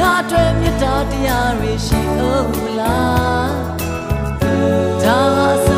ငါအတွက်မြတ်တရားတွေရှိအောင်လားဒါ